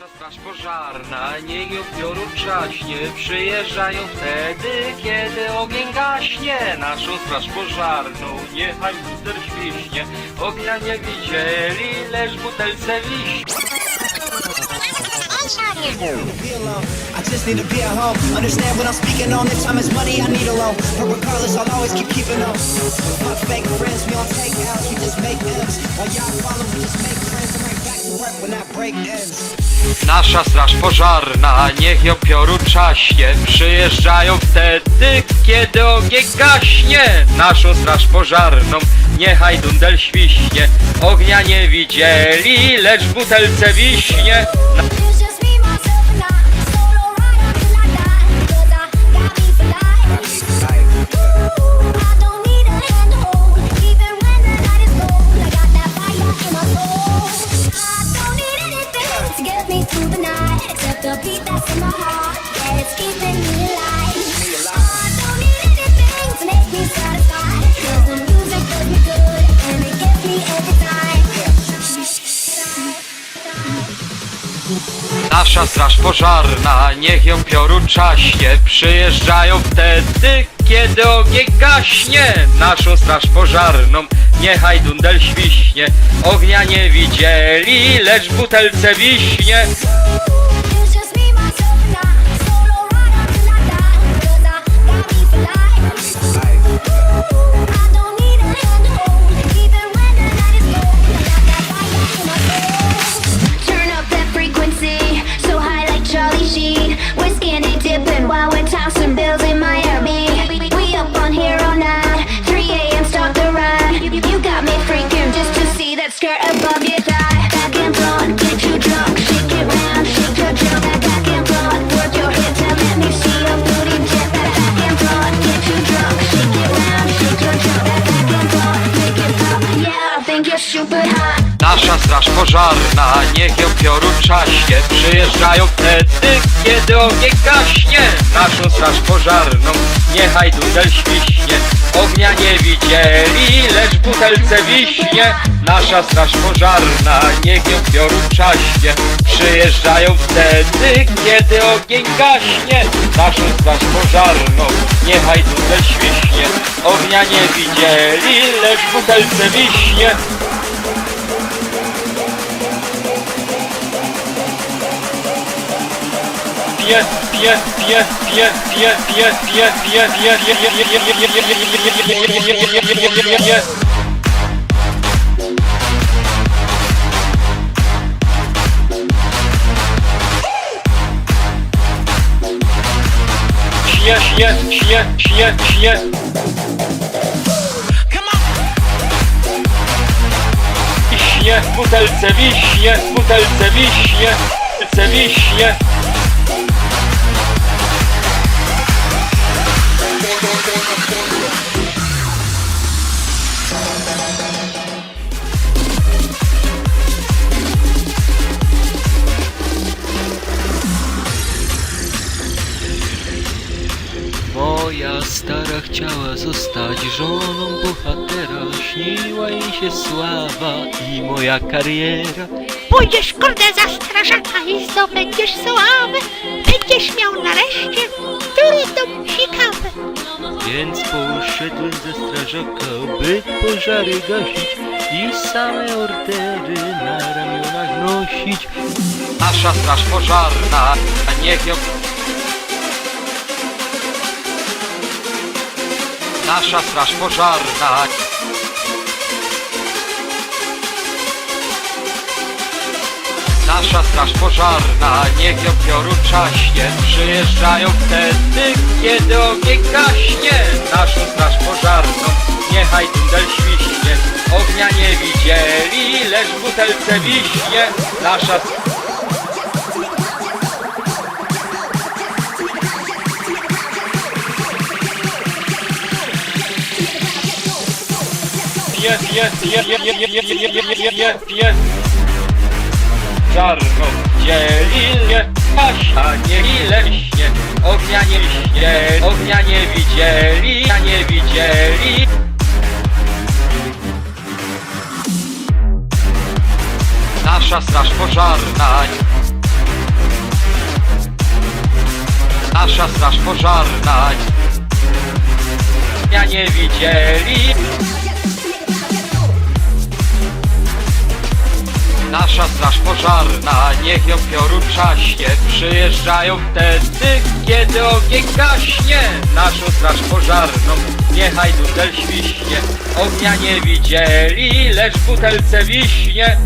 Nasza straż pożarna, niech ją pioru trzaśnie Przyjeżdżają wtedy, kiedy ogień gaśnie Naszą straż pożarną, niechaj buster świśnie Ognia nie widzieli, lecz butelce wiśnie. I just need to be at home. Understand what I'm speaking on. This time is money, I need. But regardless, I'll always keep keeping fake friends, we take we just make y'all follow, we just make friends. Nasza straż pożarna, niech ją pioru trzaśnie Przyjeżdżają wtedy, kiedy ogień gaśnie. Naszą straż pożarną, niechaj dundel świśnie. Ognia nie widzieli, lecz w butelce wiśnie Nasza straż pożarna, niech ją pioru czaśnie Przyjeżdżają wtedy, kiedy ogień gaśnie. Naszą straż pożarną, niechaj dundel świśnie. Ognia nie widzieli, lecz butelce wiśnie pożarna, niech ją pioru czaśnie Przyjeżdżają wtedy, kiedy ogień gaśnie. Naszą straż pożarną, niechaj dudel świśnie. Ognia nie widzieli, lecz w butelce wiśnie. Nasza straż pożarna, niech ją pioru czaśnie Przyjeżdżają wtedy, kiedy ogień gaśnie. Naszą straż pożarną, niechaj dudel świśnie. Ognia nie widzieli, lecz w butelce wiśnie Şiyen, şiyen, şiyen, şiyen. İşiyen, bu tel seviş, şiyen, bu tel seviş, şiyen, seviş, şiyen. Moja stara chciała zostać żoną bohatera Śniła jej się sława i moja kariera. Pójdziesz kurde za strażaka i zdobędziesz sławę. Będziesz miał nareszcie trudną sikawę Więc poszedłem ze strażaka, by pożary gasić I same ordery na ramionach nosić. Nasza straż pożarna, a niech ją... Nasza straż pożarna Nasza straż pożarna, niech ją pioru czaśnie Przyjeżdżają wtedy, kiedy ogień gaśnie Naszą straż pożarną, niechaj dudel świśnie Ognia nie widzieli, lecz w butelce wiśnie Nasza Ziarno dzielnie, aż a nie ile śnie, ognia nie śnie, ognia nie widzieli, a nie widzieli. Nasza straż pożarna. Nasza straż pożarna. Ja nie widzieli. Nasza straż pożarna, niech ją piorun czaśnie Przyjeżdżają wtedy, kiedy ogień gaśnie. Naszą straż pożarną, niechaj dudel świśnie. Ognia nie widzieli, lecz butelce wiśnie